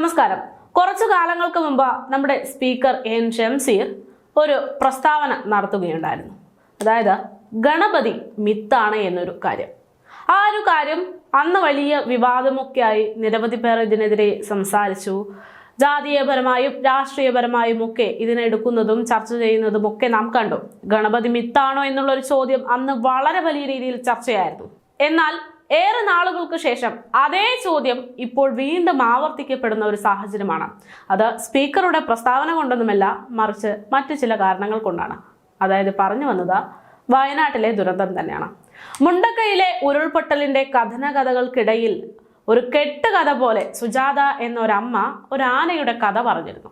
നമസ്കാരം. കുറച്ചു കാലങ്ങൾക്ക് മുമ്പ് നമ്മുടെ സ്പീക്കർ എൻ ഷംസീർ ഒരു പ്രസ്താവന നടത്തുകയുണ്ടായിരുന്നു. അതായത് ഗണപതി മിത്താണ് എന്നൊരു കാര്യം. ആ ഒരു കാര്യം അന്ന് വലിയ വിവാദമൊക്കെയായി നിരവധി പേർ ഇതിനെതിരെ സംസാരിച്ചു. ജാതീയപരമായും രാഷ്ട്രീയപരമായും ഒക്കെ ഇതിനെടുക്കുന്നതും ചർച്ച ചെയ്യുന്നതും ഒക്കെ നാം കണ്ടു. ഗണപതി മിത്താണോ എന്നുള്ളൊരു ചോദ്യം അന്ന് വളരെ വലിയ രീതിയിൽ ചർച്ചയായിരുന്നു. എന്നാൽ ഏറെ നാളുകൾക്ക് ശേഷം അതേ ചോദ്യം ഇപ്പോൾ വീണ്ടും ആവർത്തിക്കപ്പെടുന്ന ഒരു സാഹചര്യമാണ്. അത് സ്പീക്കറുടെ പ്രസ്താവന കൊണ്ടൊന്നുമല്ല മറിച്ച് മറ്റു ചില കാരണങ്ങൾ കൊണ്ടാണ്. അതായത് പറഞ്ഞു വന്നത് വയനാട്ടിലെ ദുരന്തം തന്നെയാണ്. മുണ്ടക്കയിലെ ഉരുൾപൊട്ടലിന്റെ കഥനകഥകൾക്കിടയിൽ ഒരു കെട്ടുകഥ പോലെ സുജാത എന്നൊരമ്മ ഒരു ആനയുടെ കഥ പറഞ്ഞിരുന്നു.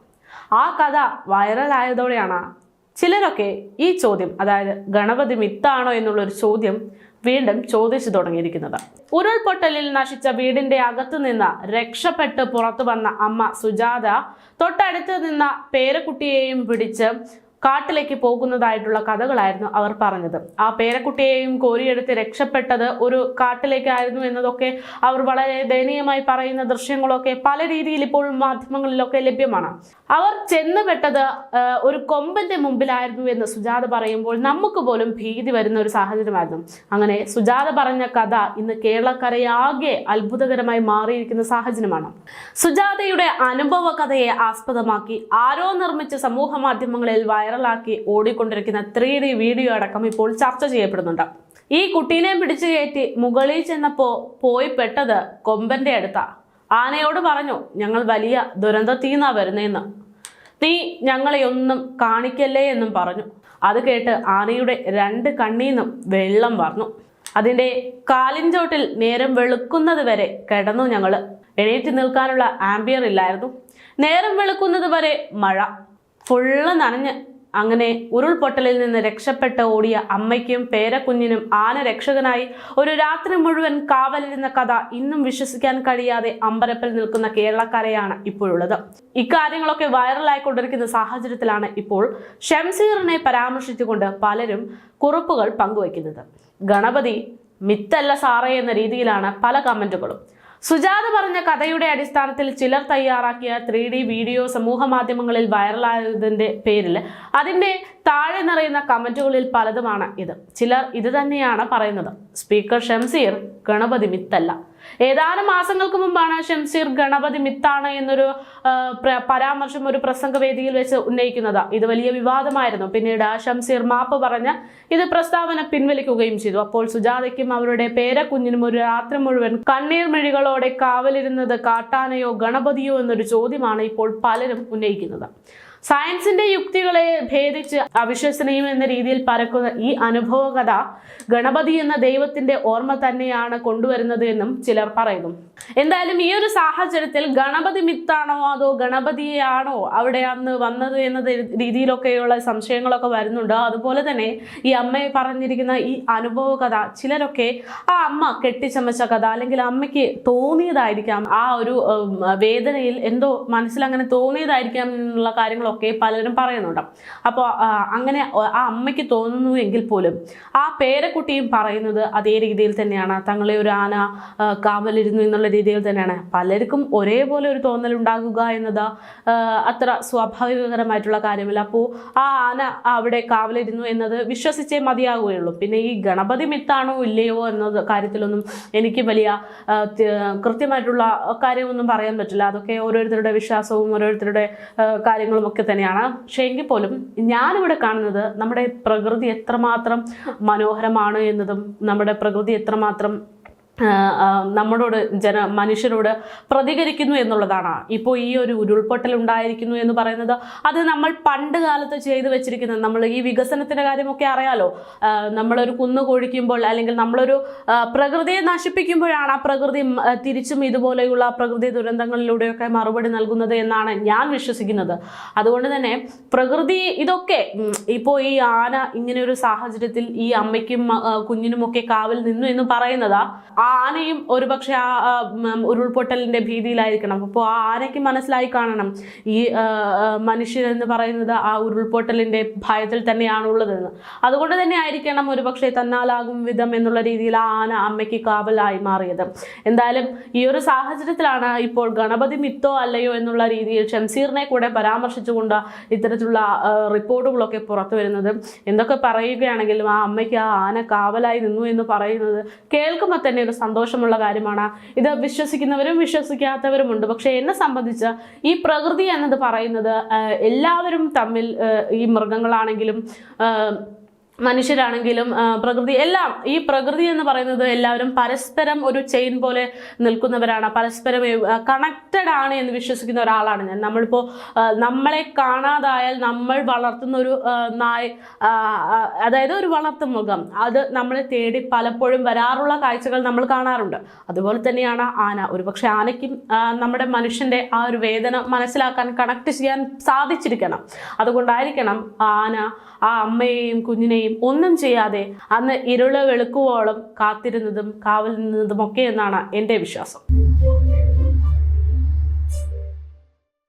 ആ കഥ വൈറലായതോടെയാണ് ചിലരൊക്കെ ഈ ചോദ്യം അതായത് ഗണപതി മിത്താണോ എന്നുള്ളൊരു ചോദ്യം വീണ്ടും ചോദിച്ചു തുടങ്ങിയിരിക്കുന്നത്. ഉരുൾപൊട്ടലിൽ നശിച്ച വീടിന്റെ അകത്തു നിന്ന് രക്ഷപ്പെട്ട് പുറത്തു വന്ന അമ്മ സുജാത തൊട്ടടുത്ത് നിന്ന പേരക്കുട്ടിയെയും പിടിച്ച് കാട്ടിലേക്ക് പോകുന്നതായിട്ടുള്ള കഥകളായിരുന്നു അവർ പറഞ്ഞത്. ആ പേരക്കുട്ടിയെയും കോരിയെടുത്ത് രക്ഷപ്പെട്ടത് ഒരു കാട്ടിലേക്കായിരുന്നു എന്നതൊക്കെ അവർ വളരെ ദയനീയമായി പറയുന്ന ദൃശ്യങ്ങളൊക്കെ പല രീതിയിൽ ഇപ്പോൾ മാധ്യമങ്ങളിലൊക്കെ ലഭ്യമാണ്. അവർ ചെന്നുപെട്ടത് ഒരു കൊമ്പന്റെ മുമ്പിലായിരുന്നു എന്ന് സുജാത പറയുമ്പോൾ നമുക്ക് പോലും ഭീതി വരുന്ന ഒരു സാഹചര്യമായിരുന്നു. അങ്ങനെ സുജാത പറഞ്ഞ കഥ ഇന്ന് കേരളക്കരയാകെ അത്ഭുതകരമായി മാറിയിരിക്കുന്ന സാഹചര്യമാണ്. സുജാതയുടെ അനുഭവ കഥയെ ആസ്പദമാക്കി ആരോ നിർമ്മിച്ച സമൂഹ മാധ്യമങ്ങളിൽ വൈറലാക്കി ഓടിക്കൊണ്ടിരിക്കുന്ന ത്രീ ഡി വീഡിയോ അടക്കം ഇപ്പോൾ ചർച്ച ചെയ്യപ്പെടുന്നുണ്ട്. ഈ കുട്ടീനെ പിടിച്ചു കയറ്റി മുകളിൽ ചെന്നപ്പോ പോയി പെട്ടത് കൊമ്പന്റെ അടുത്ത. ആനയോട് പറഞ്ഞു ഞങ്ങൾ വലിയ ദുരന്തത്തീന്നാ വരുന്നേന്ന്. നീ ഞങ്ങളെ ഒന്നും കാണിക്കല്ലേ എന്നും പറഞ്ഞു. അത് കേട്ട് ആനയുടെ രണ്ട് കണ്ണീന്നും വെള്ളം പറഞ്ഞു അതിന്റെ കാലിൻചോട്ടിൽ നേരം വെളുക്കുന്നത് വരെ കിടന്നു ഞങ്ങൾ എണീറ്റ് നിൽക്കാനുള്ള ആംബിയർ ഇല്ലായിരുന്നു. നേരം വെളുക്കുന്നത് വരെ മഴ. ഫുള്ള് നനഞ്ഞ് അങ്ങനെ ഉരുൾപൊട്ടലിൽ നിന്ന് രക്ഷപ്പെട്ട് ഓടിയ അമ്മയ്ക്കും പേരക്കുഞ്ഞിനും ആന രക്ഷകനായി ഒരു രാത്രി മുഴുവൻ കാവലിരുന്ന കഥ ഇന്നും വിശ്വസിക്കാൻ കഴിയാതെ അമ്പരപ്പിൽ നിൽക്കുന്ന കേരളക്കരയാണ് ഇപ്പോഴുള്ളത്. ഇക്കാര്യങ്ങളൊക്കെ വൈറലായിക്കൊണ്ടിരിക്കുന്ന സാഹചര്യത്തിലാണ് ഇപ്പോൾ ഷംസീറിനെ പരാമർശിച്ചുകൊണ്ട് പലരും കുറിപ്പുകൾ പങ്കുവയ്ക്കുന്നത്. ഗണപതി മിത്തല്ല സാറേ എന്ന രീതിയിലാണ് പല കമന്റുകളും. സുജാത പറഞ്ഞ കഥയുടെ അടിസ്ഥാനത്തിൽ ചിലർ തയ്യാറാക്കിയ ത്രീ ഡി വീഡിയോ സമൂഹ മാധ്യമങ്ങളിൽ വൈറലായതിന്റെ പേരിൽ അതിന്റെ താഴെ നിറയുന്ന കമന്റുകളിൽ പലതുമാണ് ഇത്. ചിലർ ഇത് തന്നെയാണ് പറയുന്നത്. സ്പീക്കർ ഷംസീർ ഗണപതി മിത്തല്ല. ഏതാനും മാസങ്ങൾക്ക് മുമ്പാണ് ഷംസീർ ഗണപതി മിത്താണ് എന്നൊരു പരാമർശം ഒരു പ്രസംഗവേദിയിൽ വെച്ച് ഉന്നയിക്കുന്നത്. ഇത് വലിയ വിവാദമായിരുന്നു. പിന്നീട് ഷംസീർ മാപ്പ് പറഞ്ഞ് ഇത് പ്രസ്താവന പിൻവലിക്കുകയും ചെയ്തു. അപ്പോൾ സുജാതയ്ക്കും അവരുടെ പേരക്കുഞ്ഞിനും ഒരു രാത്രി മുഴുവൻ കണ്ണീർ മിഴികളോടെ കാവലിരുന്നത് കാട്ടാനയോ ഗണപതിയോ എന്നൊരു ചോദ്യമാണ് ഇപ്പോൾ പലരും ഉന്നയിക്കുന്നത്. സയൻസിന്റെ യുക്തികളെ ഭേദിച്ച് അവിശ്വസനീയം എന്ന രീതിയിൽ പരക്കുന്ന ഈ അനുഭവ കഥ ഗണപതി എന്ന ദൈവത്തിന്റെ ഓർമ്മ തന്നെയാണ് കൊണ്ടുവരുന്നത് എന്നും ചിലർ പറയുന്നു. എന്തായാലും ഈ ഒരു സാഹചര്യത്തിൽ ഗണപതി മിത്താണോ അതോ ഗണപതിയാണോ അവിടെ അന്ന് വന്നത് എന്ന രീതിയിലൊക്കെയുള്ള സംശയങ്ങളൊക്കെ വരുന്നുണ്ട്. അതുപോലെ തന്നെ ഈ അമ്മയെ പറഞ്ഞിരിക്കുന്ന ഈ അനുഭവ കഥ ചിലരൊക്കെ ആ അമ്മ കെട്ടിച്ചമച്ച കഥ അല്ലെങ്കിൽ അമ്മയ്ക്ക് തോന്നിയതായിരിക്കാം. ആ ഒരു വേദനയിൽ എന്തോ മനസ്സിൽ അങ്ങനെ തോന്നിയതായിരിക്കാം എന്നുള്ള കാര്യങ്ങളൊക്കെ പലരും പറയുന്നുണ്ട്. അപ്പോൾ അങ്ങനെ ആ അമ്മയ്ക്ക് തോന്നുന്നു എങ്കിൽ പോലും ആ പേരക്കുട്ടിയും പറയുന്നത് അതേ രീതിയിൽ തന്നെയാണ്. തങ്ങളെ ഒരു ആന കാവലിരുന്നു എന്നുള്ള രീതിയിൽ തന്നെയാണ്. പലർക്കും ഒരേപോലെ ഒരു തോന്നൽ ഉണ്ടാകുക എന്നത് അത്ര സ്വാഭാവികകരമായിട്ടുള്ള കാര്യമല്ല. അപ്പോൾ ആ ആന അവിടെ കാവലിരുന്നു എന്നത് വിശ്വസിച്ചേ മതിയാകുകയുള്ളൂ പിന്നെ ഈ ഗണപതി മിത്താണോ ഇല്ലയോ എന്ന കാര്യത്തിലൊന്നും എനിക്ക് വലിയ കൃത്യമായിട്ടുള്ള കാര്യമൊന്നും പറയാൻ പറ്റില്ല. അതൊക്കെ ഓരോരുത്തരുടെ വിശ്വാസവും ഓരോരുത്തരുടെ കാര്യങ്ങളും തന്നെയാണ്. പക്ഷേ എങ്കിൽ പോലും ഞാനിവിടെ കാണുന്നത് നമ്മുടെ പ്രകൃതി എത്രമാത്രം മനോഹരമാണ് എന്നതും നമ്മുടെ പ്രകൃതി എത്രമാത്രം നമ്മളോട് ജന മനുഷ്യരോട് പ്രതികരിക്കുന്നു എന്നുള്ളതാണ്. ഇപ്പോൾ ഈ ഒരു ഉരുൾപൊട്ടൽ ഉണ്ടായിരിക്കുന്നു എന്ന് പറയുന്നത് അത് നമ്മൾ പണ്ട് കാലത്ത് ചെയ്തു വെച്ചിരിക്കുന്നത് നമ്മൾ ഈ വികസനത്തിന്റെ കാര്യമൊക്കെ അറിയാലോ. നമ്മളൊരു കുന്ന് കൊഴിക്കുമ്പോൾ അല്ലെങ്കിൽ നമ്മളൊരു പ്രകൃതിയെ നശിപ്പിക്കുമ്പോഴാണ് ആ പ്രകൃതി തിരിച്ചും ഇതുപോലെയുള്ള പ്രകൃതി ദുരന്തങ്ങളിലൂടെയൊക്കെ മറുപടി നൽകുന്നത് എന്നാണ് ഞാൻ വിശ്വസിക്കുന്നത്. അതുകൊണ്ട് തന്നെ പ്രകൃതി ഇതൊക്കെ ഇപ്പോൾ ഈ ആന ഇങ്ങനെ ഒരു സാഹചര്യത്തിൽ ഈ അമ്മയ്ക്കും കുഞ്ഞിനുമൊക്കെ കാവിൽ നിന്നു എന്ന് പറയുന്നത്. ആനയും ഒരുപക്ഷെ ആ ആ, ഉം, ഉരുൾപൊട്ടലിന്റെ ഭീതിയിലായിരിക്കണം. അപ്പോൾ ആ ആനയ്ക്ക് മനസ്സിലായി കാണണം. ഈ മനുഷ്യരെന്ന് പറയുന്നത് ആ ഉരുൾപൊട്ടലിന്റെ ഭയത്തിൽ തന്നെയാണ് ഉള്ളതെന്ന് അതുകൊണ്ട് തന്നെ ആയിരിക്കണം ഒരുപക്ഷെ തന്നാലാകും വിധം എന്നുള്ള രീതിയിൽ ആ ആന അമ്മയ്ക്ക് കാവലായി മാറിയത്. എന്തായാലും ഈ ഒരു സാഹചര്യത്തിലാണ് ഇപ്പോൾ ഗണപതി മിത്തോ അല്ലയോ എന്നുള്ള രീതിയിൽ ഷംസീറിനെ കൂടെ പരാമർശിച്ചുകൊണ്ട് ഇത്തരത്തിലുള്ള റിപ്പോർട്ടുകളൊക്കെ പുറത്തു വരുന്നത്. എന്തൊക്കെ പറയുകയാണെങ്കിലും ആ അമ്മയ്ക്ക് ആ ആന കാവലായി നിന്നു എന്ന് പറയുന്നത് കേൾക്കുമ്പോൾ തന്നെ ഒരു സന്തോഷമുള്ള കാര്യമാണ്. ഇത് വിശ്വസിക്കുന്നവരും വിശ്വസിക്കാത്തവരുമുണ്ട്. പക്ഷേ എന്നെ സംബന്ധിച്ച് ഈ പ്രകൃതി എന്നത് പറയുന്നത് എല്ലാവരും തമ്മിൽ ഈ മൃഗങ്ങളാണെങ്കിലും മനുഷ്യരാണെങ്കിലും പ്രകൃതി എല്ലാം ഈ പ്രകൃതി എന്ന് പറയുന്നത് എല്ലാവരും പരസ്പരം ഒരു ചെയിൻ പോലെ നിൽക്കുന്നവരാണ്. പരസ്പരം കണക്റ്റഡ് ആണ് എന്ന് വിശ്വസിക്കുന്ന ഒരാളാണ് ഞാൻ. നമ്മളിപ്പോൾ നമ്മളെ കാണാതായാൽ നമ്മൾ വളർത്തുന്ന ഒരു നായ് അതായത് ഒരു വളർത്തു മുഖം അത് നമ്മളെ തേടി പലപ്പോഴും വരാറുള്ള കാഴ്ചകൾ നമ്മൾ കാണാറുണ്ട്. അതുപോലെ തന്നെയാണ് ആന. ഒരുപക്ഷെ ആനയ്ക്കും നമ്മുടെ മനുഷ്യന്റെ ആ ഒരു വേദന മനസ്സിലാക്കാൻ കണക്ട് ചെയ്യാൻ സാധിച്ചിരിക്കണം. അതുകൊണ്ടായിരിക്കണം ആന ആ അമ്മയെയും കുഞ്ഞിനെയും ഒന്നും ചെയ്യാതെ അന്ന് ഇരുൾ വെളുക്കുവോളം കാത്തിരുന്നതും കാവൽ നിന്നതും ഒക്കെ എന്നാണ് എന്റെ വിശ്വാസം.